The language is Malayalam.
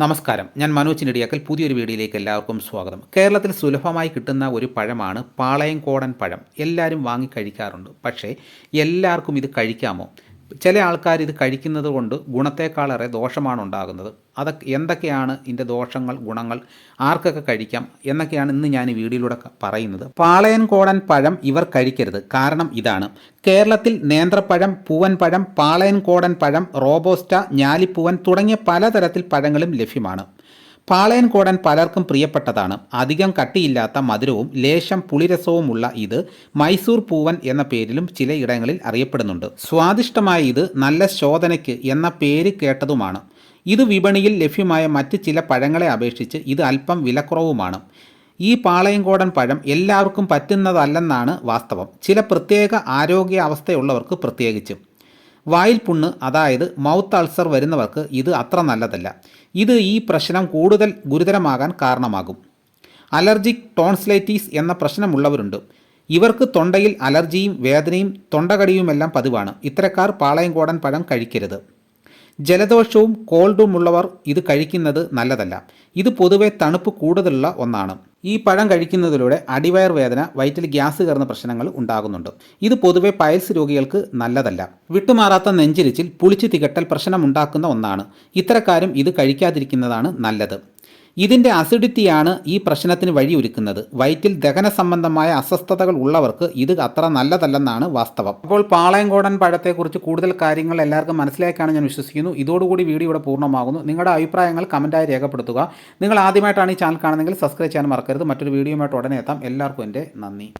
നമസ്കാരം. ഞാൻ മനോജ് നെടിയാക്കൽ പുതിയൊരു വീഡിയോയിലേക്ക് എല്ലാവർക്കും സ്വാഗതം. കേരളത്തിൽ സുലഭമായി കിട്ടുന്ന ഒരു പഴമാണ് പാളയംകോടൻ പഴം. എല്ലാവരും വാങ്ങി കഴിക്കാറുണ്ട്. പക്ഷേ എല്ലാവർക്കും ഇത് കഴിക്കാമോ? ചില ആൾക്കാർ ഇത് കഴിക്കുന്നത് കൊണ്ട് ഗുണത്തേക്കാളേറെ ദോഷമാണ് ഉണ്ടാകുന്നത്. അതൊക്കെ എന്തൊക്കെയാണ് ഇതിന്റെ ദോഷങ്ങൾ ഗുണങ്ങൾ ആർക്കൊക്കെ കഴിക്കാം എന്നൊക്കെയാണ് ഇന്ന് ഞാൻ ഈ വീഡിയോയിലൂടെ പറയുന്നത്. പാളയൻ കോടൻ പഴം ഇവർ കഴിക്കരുത്. കാരണം ഇതാണ്. കേരളത്തിൽ നേന്ത്രപ്പഴം പൂവൻപഴം പാളയൻകോടൻ പഴം റോബോസ്റ്റ ഞാലിപ്പൂവൻ തുടങ്ങിയ പലതരത്തിൽ പഴങ്ങളും ലഭ്യമാണ്. പാളയൻകോടൻ പലർക്കും പ്രിയപ്പെട്ടതാണ്. അധികം കട്ടിയില്ലാത്ത മധുരവും ലേശം പുളിരസവുമുള്ള ഇത് മൈസൂർ പൂവൻ എന്ന പേരിലും ചിലയിടങ്ങളിൽ അറിയപ്പെടുന്നുണ്ട്. സ്വാദിഷ്ടമായ ഇത് നല്ല ശോധനയ്ക്ക് എന്ന പേര് കേട്ടതുമാണ്. ഇത് വിപണിയിൽ ലഭ്യമായ മറ്റ് ചില പഴങ്ങളെ അപേക്ഷിച്ച് ഇത് അല്പം വിലക്കുറവുമാണ്. ഈ പാളയംകോടൻ പഴം എല്ലാവർക്കും പറ്റുന്നതല്ലെന്നാണ് വാസ്തവം. ചില പ്രത്യേക ആരോഗ്യ അവസ്ഥയുള്ളവർക്ക് പ്രത്യേകിച്ചും. വായിൽ പുണ്ണ് അതായത് മൗത്ത് അൾസർ വരുന്നവർക്ക് ഇത് അത്ര നല്ലതല്ല. ഇത് ഈ പ്രശ്നം കൂടുതൽ ഗുരുതരമാകാൻ കാരണമാകും. അലർജിക് ടോൺസ്ലൈറ്റീസ് എന്ന പ്രശ്നമുള്ളവരുണ്ട്. ഇവർക്ക് തൊണ്ടയിൽ അലർജിയും വേദനയും തൊണ്ടകടിയുമെല്ലാം പതിവാണ്. ഇത്തരക്കാർ പാളയംകോടൻ പഴം കഴിക്കരുത്. ജലദോഷവും കോൾഡുമുള്ളവർ ഇത് കഴിക്കുന്നത് നല്ലതല്ല. ഇത് പൊതുവെ തണുപ്പ് കൂടുതലുള്ള ഒന്നാണ്. ഈ പഴം കഴിക്കുന്നതിലൂടെ അടിവയർ വേദന വയറ്റിൽ ഗ്യാസ് കയറുന്ന പ്രശ്നങ്ങൾ ഉണ്ടാകുന്നുണ്ട്. ഇത് പൊതുവെ പയൽസ് രോഗികൾക്ക് നല്ലതല്ല. വിട്ടുമാറാത്ത നെഞ്ചിരിച്ചിൽ പുളിച്ചു തികട്ടൽ പ്രശ്നമുണ്ടാക്കുന്ന ഒന്നാണ്. ഇത്തരക്കാരും ഇത് കഴിക്കാതിരിക്കുന്നതാണ് നല്ലത്. ഇതിന്റെ അസിഡിറ്റിയാണ് ഈ പ്രശ്നത്തിന് വഴിയൊരുക്കുന്നത്. വയറ്റിൽ ദഹന സംബന്ധമായ അസ്വസ്ഥതകൾ ഉള്ളവർക്ക് ഇത് അത്ര നല്ലതല്ലെന്നാണ് വാസ്തവം. അപ്പോൾ പാളയംകോടൻ പഴത്തെക്കുറിച്ച് കൂടുതൽ കാര്യങ്ങൾ എല്ലാവർക്കും മനസ്സിലാക്കാണ് ഞാൻ വിശ്വസിക്കുന്നു. ഇതോടുകൂടി വീഡിയോ ഇവിടെ പൂർണമാകുന്നു. നിങ്ങളുടെ അഭിപ്രായങ്ങൾ കമന്റായി രേഖപ്പെടുത്തുക. നിങ്ങൾ ആദ്യമായിട്ടാണ് ഈ ചാനൽ കാണുന്നതെങ്കിൽ സബ്സ്ക്രൈബ് ചെയ്യാൻ മറക്കരുത്. മറ്റൊരു വീഡിയോയുമായിട്ട് ഉടനെ എത്താം. എല്ലാവർക്കും എന്റെ നന്ദി.